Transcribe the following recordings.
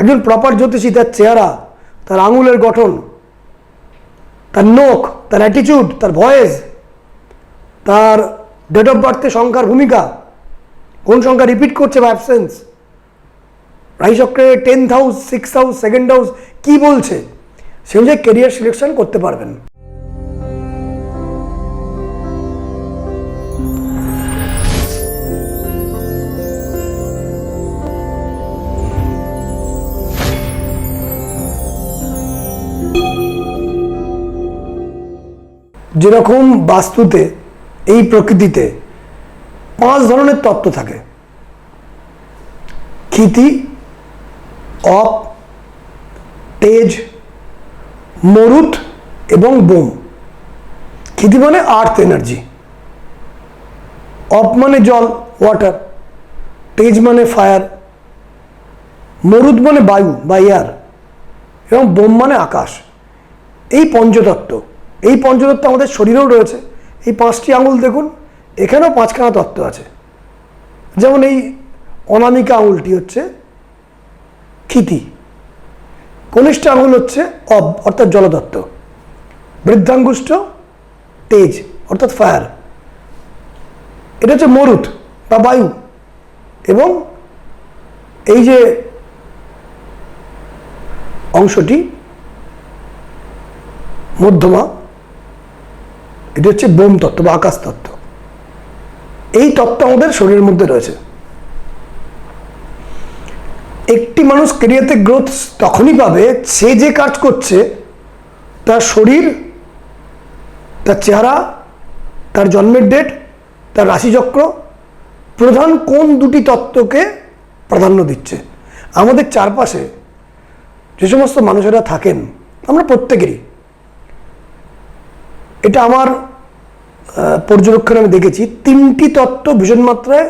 একজন প্রপার জ্যোতিষী, তার চেহারা, তার আঙুলের গঠন, তার নখ, তার অ্যাটিচিউড তার ভয়েস তার ডেট অফ বার্থে সংখ্যার ভূমিকা, কোন সংখ্যা রিপিট করছে বা absence রাইচক্রে tenth house six house second house কী বলছে, সে অনুযায়ী কেরিয়ার সিলেকশন করতে পারবেন। যেরকম বাস্তুতে, এই প্রকৃতিতে পাঁচ ধরনের তত্ত্ব থাকে। ক্ষিতি, অপ, তেজ, মরুত এবং বোম। ক্ষিতি মানে আর্থ এনার্জি অপ মানে জল ওয়াটার তেজ মানে ফায়ার মরুদ মানে বায়ু বা এয়ার এবং বোম মানে আকাশ। এই পঞ্চতত্ত্ব। এই পঞ্চতত্ত্ব আমাদের শরীরেও রয়েছে। এই পাঁচটি আঙুল দেখুন, এখানেও পাঁচখানা তত্ত্ব আছে। যেমন এই অনামিকা আঙুলটি হচ্ছে ক্ষিতি। কনিষ্ঠ আঙুল হচ্ছে অব, অর্থাৎ জলতত্ত্ব বৃদ্ধাঙ্গুষ্ঠ তেজ, অর্থাৎ ফায়ার। এটা হচ্ছে মরুত বা বায়ু। এবং এই যে অংশটি মধ্যমা এটি হচ্ছে বোম তত্ত্ব বা আকাশ তত্ত্ব। এই তত্ত্ব আমাদের শরীরের মধ্যে রয়েছে। একটি মানুষ কেরিয়ারতে গ্রোথ তখনই পাবে, সে যে কাজ করছে, তার শরীর, তার চেহারা, তার জন্মের ডেট তার রাশিচক্র প্রধান কোন দুটি তত্ত্বকে প্রাধান্য দিচ্ছে? আমাদের চারপাশে যে সমস্ত মানুষেরা থাকেন, আমরা প্রত্যেকেরই এটা আমার পর্যবেক্ষণে আমি দেখেছি, তিনটি তত্ত্ব ভীষণ মাত্রায়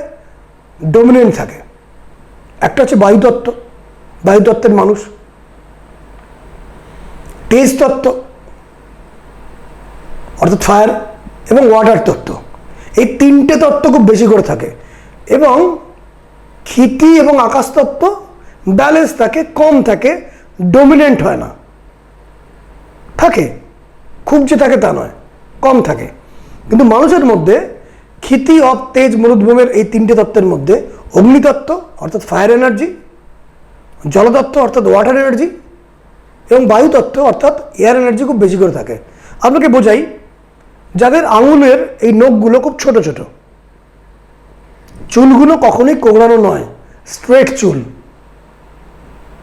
ডমিনেন্ট থাকে। একটা হচ্ছে বায়ুতত্ত্ব। বায়ুতত্ত্বের মানুষ। তেজ তত্ত্ব, অর্থাৎ ফায়ার এবং ওয়াটার তত্ত্ব। এই তিনটে তত্ত্ব খুব বেশি করে থাকে। এবং ক্ষিতি এবং আকাশ তত্ত্ব ব্যালেন্স থাকে, কম থাকে ডমিনেন্ট হয় না। থাকে। খুব যে থাকে তা নয়। কম থাকে। কিন্তু মানুষের মধ্যে ক্ষিতি অব তেজ মরুদ্ভূমের এই তিনটে তত্ত্বের মধ্যে অগ্নিতত্ত্ব, অর্থাৎ ফায়ার এনার্জি জলতত্ত্ব, অর্থাৎ ওয়াটার এনার্জি এবং বায়ুতত্ত্ব, অর্থাৎ এয়ার এনার্জি খুব বেশি করে থাকে। আপনাকে বোঝাই, যাদের আঙুলের এই নখগুলো খুব ছোট ছোট। চুলগুলো কখনোই কোঁকড়ানো নয় স্ট্রেট চুল।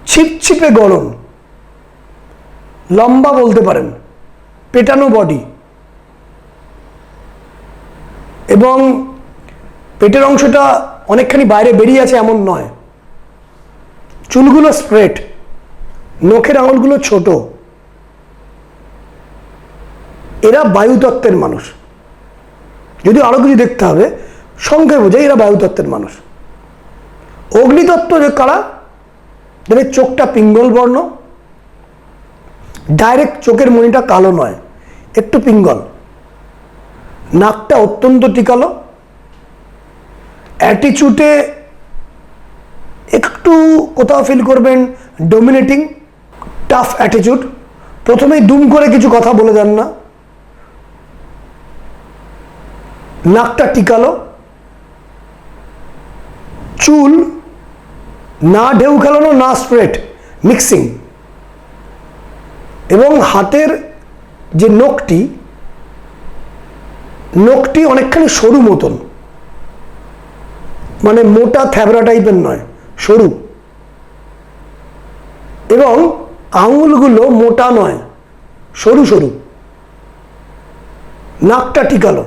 ছিপছিপে গরম। লম্বা বলতে পারেন, পেটানো বডি এবং পেটের অংশটা অনেকখানি বাইরে বেরিয়ে আছে এমন নয়। চুলগুলো স্প্রেড নখের আঙুলগুলো ছোট। এরা বায়ুতত্ত্বের মানুষ। যদি আরও কিছু দেখতে হবে সংখ্যায় বোঝায় এরা বায়ুতত্ত্বের মানুষ। অগ্নিতত্ত্ব যে কারা? যাদের চোখটা পিঙ্গল বর্ণ ডাইরেক্ট চোখের মণিটা কালো নয়, একটু পিঙ্গল। নাকটা অত্যন্ত টিকালো। অ্যাটিচিউডে একটু কোথাও ফিল করবেন ডোমিনেটিং টাফ অ্যাটিচিউড প্রথমেই দুম করে কিছু কথা বলে দেন না। নাকটা টিকালো। চুল না ঢেউ খেলানো, না স্ট্রেট মিক্সিং এবং হাতের যে নখটি নখটি অনেকখানি সরু মতন। মানে মোটা থ্যাবড়া টাইপের নয়, সরু। এবং আঙুলগুলো মোটা নয়, সরু সরু। নাকটা টিকালো।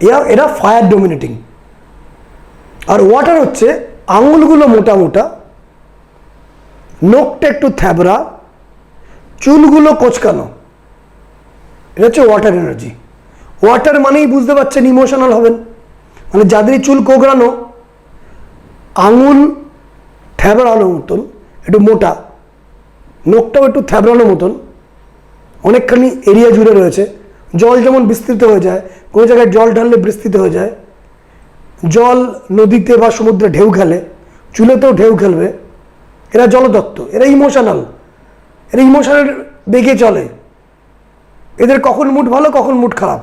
এরা এরা ফায়ার ডোমিনেটিং আর ওয়াটার হচ্ছে আঙুলগুলো মোটা মোটা, নখটা একটু থ্যাবড়া, চুলগুলো কোচকানো। এটা হচ্ছে ওয়াটার এনার্জি ওয়াটার মানেই বুঝতে পারছেন ইমোশনাল হবেন। মানে যাদেরই চুল কোগড়ানো আঙুল থ্যাবড়ানো মতন, একটু মোটা, নখটাও একটু থ্যাবড়ানো মতন, অনেকখানি এরিয়া জুড়ে রয়েছে, জল যেমন বিস্তৃত হয়ে যায়, কোনো জায়গায় জল ঢাললে বিস্তৃত হয়ে যায়, জল নদীতে বা সমুদ্রে ঢেউ খেলে, চুলেতেও ঢেউ খেলবে, এরা জলতত্ত্ব এরা ইমোশনাল এরা ইমোশনাল বেগে চলে। এদের কখন মুড ভালো, কখন মুড খারাপ।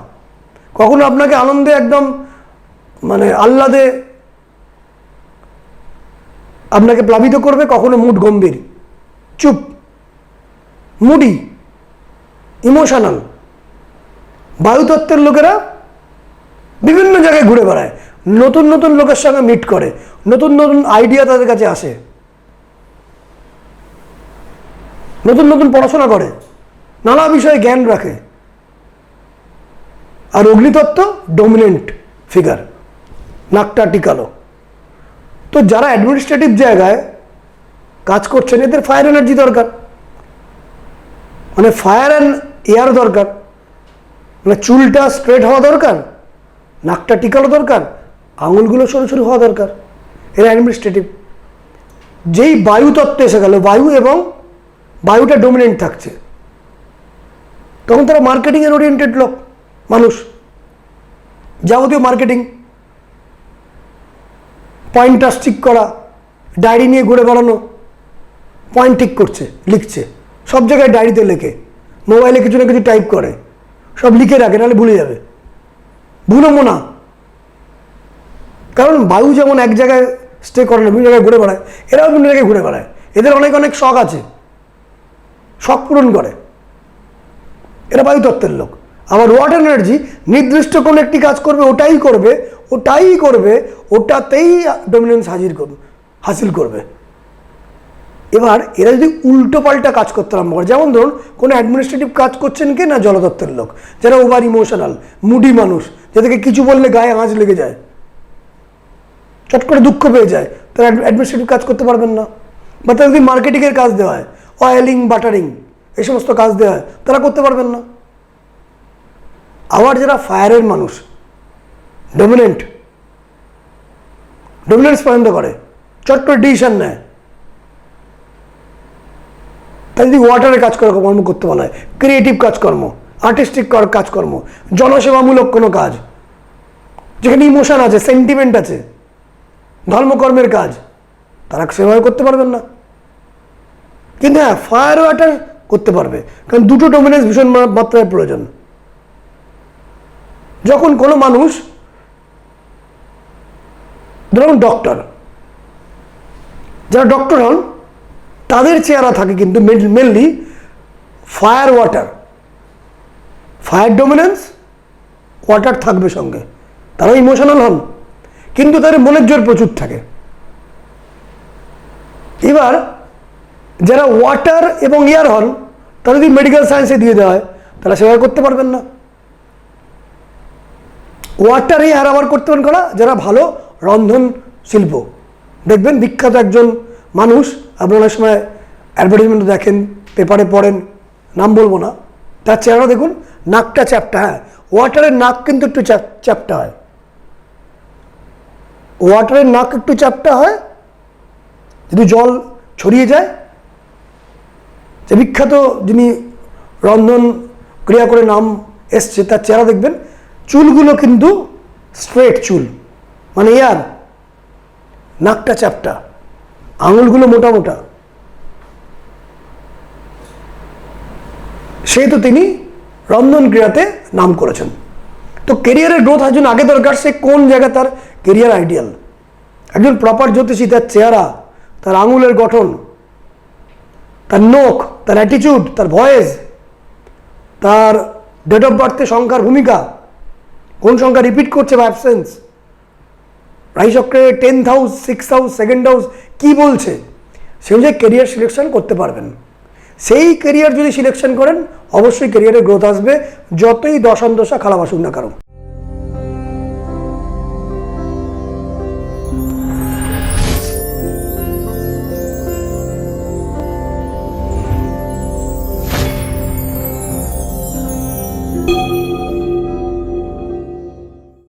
কখনো আপনাকে আনন্দে একদম মানে আহ্লাদে আপনাকে প্লাবিত করবে, কখনো মুড গম্ভীর, চুপ, মুডি, ইমোশনাল। বায়ুতত্ত্বের লোকেরা বিভিন্ন জায়গায় ঘুরে বেড়ায়, নতুন নতুন লোকের সঙ্গে মিট করে, নতুন নতুন আইডিয়া তাদের কাছে আসে। নতুন নতুন পড়াশোনা করে, নানা বিষয়ে জ্ঞান রাখে। আর অগ্নিতত্ত্ব ডোমিনেন্ট ফিগার নাকটা টিকালো তো যারা অ্যাডমিনিস্ট্রেটিভ জায়গায় কাজ করছেন, এদের ফায়ার এনার্জি দরকার। মানে ফায়ার অ্যান্ড এয়ার দরকার। মানে চুলটা স্ট্রেট হওয়া দরকার নাকটা টিকালো দরকার, আঙুলগুলো সরু সরু হওয়া দরকার। এরা অ্যাডমিনিস্ট্রেটিভ যেই বায়ু তত্ত্ব এসে গেল, বায়ু এবং বায়ুটা ডোমিনেন্ট থাকছে। তখন তারা মার্কেটিংয়ের ওরিয়েন্টেড লোক। মানুষ। যাবতীয় মার্কেটিং পয়েন্টার ঠিক করা ডায়েরি নিয়ে ঘুরে বেড়ানো পয়েন্ট ঠিক করছে, লিখছে। সব জায়গায় ডায়েরিতে লেখে। মোবাইলে কিছু না কিছু টাইপ করে। সব লিখে রাখে, নাহলে ভুলে যাবে। ভুলবো না। কারণ বায়ু যেমন এক জায়গায় স্টে করে না, বিভিন্ন জায়গায় ঘুরে বেড়ায়, এরাও বিভিন্ন জায়গায় ঘুরে বেড়ায়। এদের অনেক অনেক শখ আছে। শখ পূরণ করে। এরা বায়ু বায়ুতত্ত্বের লোক। আবার ওয়াটার এনার্জি নির্দিষ্ট কোনো একটি কাজ করবে, ওটাই করবে ওটাই করবে, ওটাতেই ডমিনেন্স হাজির করবে, হাসিল করবে। এবার এরা যদি উল্টো পাল্টা কাজ করতে আরম্ভ করে, যেমন ধরুন কোনো অ্যাডমিনিস্ট্রেটিভ কাজ করছেন কে না জলতত্ত্বের লোক? যারা ওভার ইমোশনাল মুডি মানুষ, যাদেরকে কিছু বললে গায়ে আঁচ লেগে যায়, চট করে দুঃখ পেয়ে যায়, তারা অ্যাডমিনিস্ট্রেটিভ কাজ করতে পারবেন না। বা তাদের যদি মার্কেটিংয়ের কাজ দেওয়া হয় অয়েলিং বাটারিং এই সমস্ত কাজ দেওয়া হয়, তারা করতে পারবেন না। আবার যারা ফায়ারের মানুষ, ডমিনেন্ট, ডমিনেন্স পছন্দ করে, চট করে ডিসিশন নেয়। তাই যদি ওয়াটারের কাজ কর্ম করতে বলা হয়, ক্রিয়েটিভ কাজকর্ম, আর্টিস্টিক কাজকর্ম, জনসেবামূলক কোনো কাজ, যেখানে ইমোশন আছে, সেন্টিমেন্ট আছে, ধর্মকর্মের কাজ, তারা সেভাবে করতে পারবেন না। কিন্তু হ্যাঁ ফায়ার ওয়াটার করতে পারবে, কারণ দুটো ডোমিনেন্স ভীষণ মাত্রায় প্রয়োজন। যখন কোনো মানুষ, ধরুন ডক্টর যারা ডক্টর হন, তাদের চেহারা থাকে কিন্তু mainly fire water fire dominance water থাকবে সঙ্গে। তারা ইমোশনাল হন, কিন্তু তাদের মনের জোর প্রচুর থাকে। এবার, যারা ওয়াটার এবং এয়ার হন, তারা যদি মেডিকেল সায়েন্সে দিয়ে দেওয়া হয়, তারা সেভাবে করতে পারবেন না। ওয়াটার এয়ার আবার করতে পারেন করা, যারা ভালো রন্ধন শিল্প। দেখবেন বিখ্যাত একজন মানুষ আপনারা সময় অ্যাডভার্টাইজমেন্ট দেখেন পেপারে পড়েন, নাম বলব না। তার চেহারা দেখুন, নাকটা চ্যাপটা হ্যাঁ। ওয়াটারের নাক কিন্তু একটু চ্যাপ- চ্যাপটা হয়। ওয়াটারের নাক একটু চ্যাপটা হয়, যদি জল ছড়িয়ে যায়। যে বিখ্যাত যিনি রন্ধন ক্রিয়া করে নাম এসছে, তার চেহারা দেখবেন চুলগুলো কিন্তু স্ট্রেট চুল। মানে ইয়ার, নাকটা চ্যাপটা, আঙুলগুলো মোটা মোটা। সেহেতু তিনি রন্ধন ক্রিয়াতে নাম করেছেন। তো কেরিয়ারের গ্রোথ জন্য আগে দরকার সে কোন জায়গায় তার কেরিয়ার আইডিয়াল একজন প্রপার জ্যোতিষী, তার চেহারা, তার আঙুলের গঠন, তার নখ, তার অ্যাটিটিউড তার ভয়েস তার ডেট অফ বার্থে সংখ্যার ভূমিকা কোন সংখ্যা রিপিট করছে বা absence রাইচক্রে tenth house six house second house কী বলছে? সে অনুযায়ী কেরিয়ার সিলেকশন করতে পারবেন। সেই কেরিয়ার যদি সিলেকশন করেন, অবশ্যই কেরিয়ারে গ্রোথ আসবে, যতই দশান দশা খারাপ না কারণ